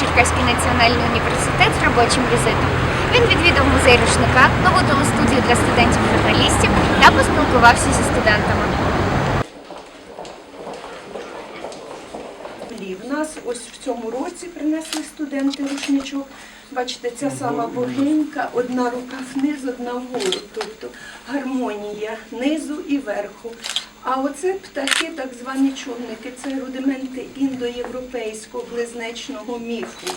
Черкаський національний університет з робочим візитом. Він відвідав музей рушника, нову телестудію для студентів-журналістів та поспілкувався зі студентами. В нас ось в цьому році принесли студенти рушничок. Бачите, ця сама богинька, одна рука вниз, одна вгору. Тобто гармонія низу і верху. А оце птахи, так звані човники, це рудименти індоєвропейського близнечного міфу.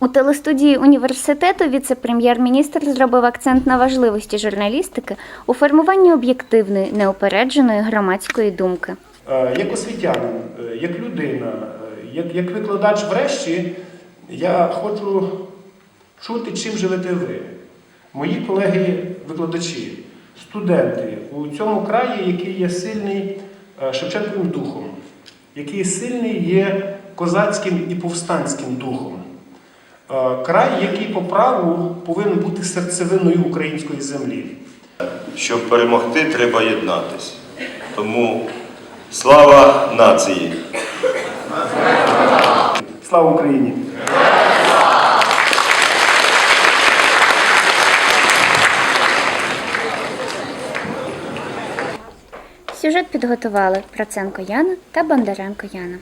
У телестудії університету віце-прем'єр-міністр зробив акцент на важливості журналістики у формуванні об'єктивної, неупередженої громадської думки. Е, як освітянин, е, як людина, е, як, як викладач врешті, я хочу чути, чим живете ви. Мої колеги-викладачі, студенти у цьому краї, який є сильний е, Шевченковим духом, який сильний є козацьким і повстанським духом. Е, Край, який по праву повинен бути серцевиною української землі. Щоб перемогти, треба єднатись. Тому слава нації! Слава Україні! Сюжет підготували Проценко Яна та Бондаренко Яна.